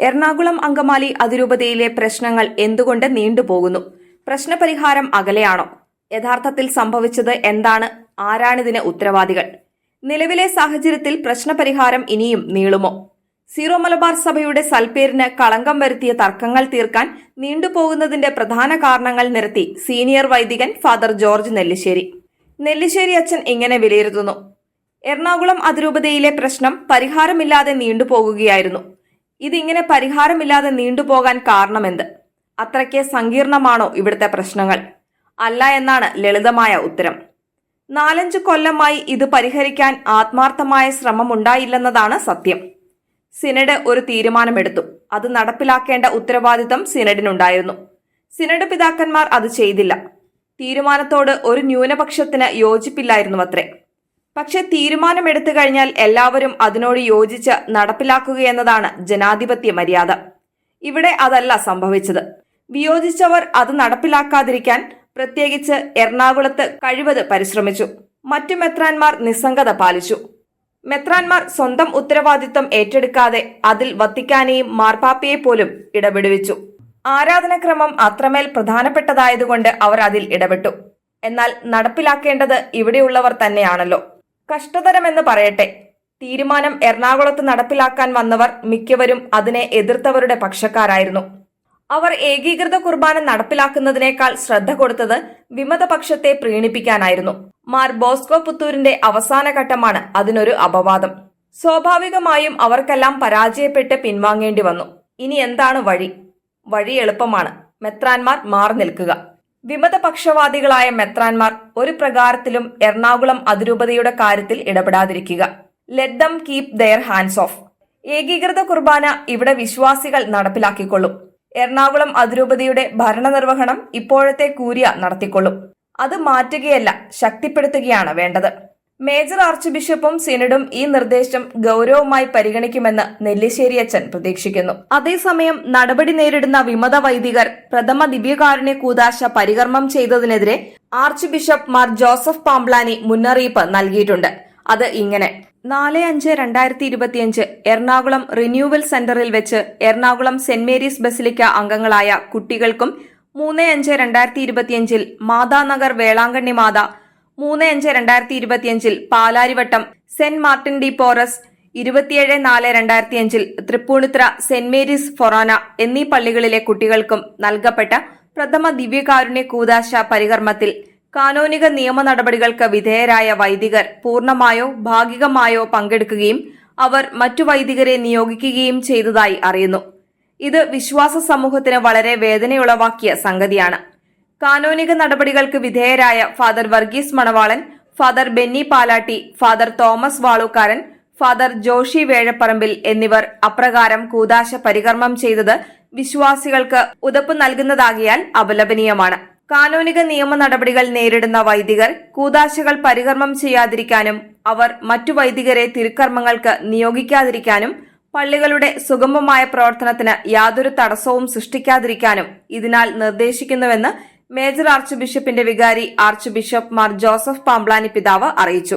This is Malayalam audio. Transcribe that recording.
എറണാകുളം അങ്കമാലി അതിരൂപതയിലെ പ്രശ്നങ്ങൾ എന്തുകൊണ്ട് നീണ്ടുപോകുന്നു? പ്രശ്നപരിഹാരം അകലെയാണോ? യഥാർത്ഥത്തിൽ സംഭവിച്ചത് എന്താണ്? ആരാണിതിന് ഉത്തരവാദികൾ? നിലവിലെ സാഹചര്യത്തിൽ പ്രശ്നപരിഹാരം ഇനിയും നീളുമോ? സീറോ മലബാർ സഭയുടെ സൽപ്പേരിന് കളങ്കം വരുത്തിയ തർക്കങ്ങൾ തീർക്കാൻ നീണ്ടുപോകുന്നതിന്റെ പ്രധാന കാരണങ്ങൾ നിരത്തി സീനിയർ വൈദികൻ ഫാദർ ജോർജ് നെല്ലിശ്ശേരി. നെല്ലിശ്ശേരി അച്ഛൻ ഇങ്ങനെ വിലയിരുത്തുന്നു. എറണാകുളം അതിരൂപതയിലെ പ്രശ്നം പരിഹാരമില്ലാതെ നീണ്ടുപോകുകയായിരുന്നു. ഇതിങ്ങനെ പരിഹാരമില്ലാതെ നീണ്ടുപോകാൻ കാരണമെന്ത്? അത്രയ്ക്ക് സങ്കീർണമാണോ ഇവിടുത്തെ പ്രശ്നങ്ങൾ? അല്ല എന്നാണ് ലളിതമായ ഉത്തരം. നാലഞ്ച് കൊല്ലമായി ഇത് പരിഹരിക്കാൻ ആത്മാർത്ഥമായ ശ്രമമുണ്ടായില്ലെന്നതാണ് സത്യം. സിനഡ് ഒരു തീരുമാനമെടുത്തു. അത് നടപ്പിലാക്കേണ്ട ഉത്തരവാദിത്തം സിനഡിനുണ്ടായിരുന്നു. സിനഡ് പിതാക്കന്മാർ അത് ചെയ്തില്ല. തീരുമാനത്തോട് ഒരു ന്യൂനപക്ഷത്തിന് യോജിപ്പില്ലായിരുന്നുവത്രേ. പക്ഷെ തീരുമാനമെടുത്തു കഴിഞ്ഞാൽ എല്ലാവരും അതിനോട് യോജിച്ച് നടപ്പിലാക്കുകയെന്നതാണ് ജനാധിപത്യ മര്യാദ. ഇവിടെ അതല്ല സംഭവിച്ചത്. വിയോജിച്ചവർ അത് നടപ്പിലാക്കാതിരിക്കാൻ പ്രത്യേകിച്ച് എറണാകുളത്ത് കഴിവത് പരിശ്രമിച്ചു. മറ്റു മെത്രാൻമാർ നിസ്സംഗത പാലിച്ചു. മെത്രാൻമാർ സ്വന്തം ഉത്തരവാദിത്വം ഏറ്റെടുക്കാതെ അതിൽ വത്തിക്കാനെയും മാർപ്പാപ്പയെ പോലും ഇടപെടുവിച്ചു. ആരാധനക്രമം അത്രമേൽ പ്രധാനപ്പെട്ടതായതുകൊണ്ട് അവർ അതിൽ ഇടപെട്ടു. എന്നാൽ നടപ്പിലാക്കേണ്ടത് ഇവിടെയുള്ളവർ തന്നെയാണല്ലോ. കഷ്ടതരമെന്ന് പറയട്ടെ. തീരുമാനം എറണാകുളത്ത് നടപ്പിലാക്കാൻ വന്നവർ മിക്കവരും അതിനെ എതിർത്തവരുടെ പക്ഷക്കാരായിരുന്നു. അവർ ഏകീകൃത കുർബാന നടപ്പിലാക്കുന്നതിനേക്കാൾ ശ്രദ്ധ കൊടുത്തത് വിമതപക്ഷത്തെ പ്രീണിപ്പിക്കാനായിരുന്നു. മാർ ബോസ്കോ പുത്തൂരിന്റെ അവസാന ഘട്ടമാണ് അതിനൊരു അപവാദം. സ്വാഭാവികമായും അവർക്കെല്ലാം പരാജയപ്പെട്ട് പിൻവാങ്ങേണ്ടി വന്നു. ഇനി എന്താണ് വഴി? വഴി എളുപ്പമാണ്. മെത്രാൻമാർ മാറി നിൽക്കുക. വിമതപക്ഷവാദികളായ മെത്രാൻമാർ ഒരു പ്രകാരത്തിലും എറണാകുളം അതിരൂപതയുടെ കാര്യത്തിൽ ഇടപെടാതിരിക്കുക. Let them keep their hands off ഏകീകൃത കുർബാന ഇവിടെ വിശ്വാസികൾ നടപ്പിലാക്കിക്കൊള്ളും. എറണാകുളം അതിരൂപതയുടെ ഭരണനിർവഹണം ഇപ്പോഴത്തെ കൂരിയ നടത്തിക്കൊള്ളും. അത് മാറ്റുകയല്ല ശക്തിപ്പെടുത്തുകയാണ് വേണ്ടത്. മേജർ ആർച്ച് ബിഷപ്പും സിനഡും ഈ നിർദ്ദേശം ഗൌരവമായി പരിഗണിക്കുമെന്ന് നെല്ലിശ്ശേരി അച്ഛൻ പ്രതീക്ഷിക്കുന്നു. അതേസമയം നടപടി നേരിടുന്ന വിമത വൈദികർ പ്രഥമ ദിവ്യകാരുണ്യ കൂതാശ പരികർമ്മം ചെയ്തതിനെതിരെ archbishop Mar Joseph Pamplany മുന്നറിയിപ്പ് നൽകിയിട്ടുണ്ട്. അത് ഇങ്ങനെ. നാല് അഞ്ച് രണ്ടായിരത്തി ഇരുപത്തിയഞ്ച് എറണാകുളം റിന്യൂവൽ സെന്ററിൽ വെച്ച് എറണാകുളം സെന്റ് മേരീസ് ബസിലിക്ക അംഗങ്ങളായ കുട്ടികൾക്കും മൂന്ന് അഞ്ച് രണ്ടായിരത്തി ഇരുപത്തിയഞ്ചിൽ മാതാനഗർ വേളാങ്കണ്ണി മാത മൂന്ന് അഞ്ച് രണ്ടായിരത്തി ഇരുപത്തിയഞ്ചിൽ Palarivattom Saint Martin de Porres ഇരുപത്തിയേഴ് നാല് രണ്ടായിരത്തി അഞ്ചിൽ തൃപ്പൂണിത്ര സെന്റ് മേരീസ് ഫൊറാന എന്നീ പള്ളികളിലെ കുട്ടികൾക്കും നൽകപ്പെട്ട പ്രഥമ ദിവ്യകാരുണ്യ കൂതാശ പരികർമ്മത്തിൽ കാനോനിക നിയമ നടപടികൾക്ക് വിധേയരായ വൈദികർ പൂർണമായോ ഭാഗികമായോ പങ്കെടുക്കുകയും അവർ മറ്റു വൈദികരെ നിയോഗിക്കുകയും ചെയ്തതായി അറിയുന്നു. ഇത് വിശ്വാസ സമൂഹത്തിന് വളരെ വേദനയുളവാക്കിയ സംഗതിയാണ്. കാനോനിക നടപടികൾക്ക് വിധേയരായ Father Varghese Manavalan Father Benny Palatty Father Thomas Valookkaran Father Joshy Vezhaparambil എന്നിവർ അപ്രകാരം കൂതാശ പരികർമ്മം ചെയ്തത് വിശ്വാസികൾക്ക് ഉതപ്പ് നൽകുന്നതാകിയാൽ അപലപനീയമാണ്. കാനോനിക നിയമ നടപടികൾ നേരിടുന്ന വൈദികർ കൂതാശകൾ പരികർമ്മം ചെയ്യാതിരിക്കാനും അവർ മറ്റു വൈദികരെ തിരുക്കർമ്മങ്ങൾക്ക് നിയോഗിക്കാതിരിക്കാനും പള്ളികളുടെ സുഗമമായ പ്രവർത്തനത്തിന് യാതൊരു തടസ്സവും സൃഷ്ടിക്കാതിരിക്കാനും ഇതിനാൽ നിർദ്ദേശിക്കുന്നുവെന്ന് മേജർ ആർച്ച് ബിഷപ്പിന്റെ വികാരി archbishop Mar Joseph Pamplany പിതാവ് അറിയിച്ചു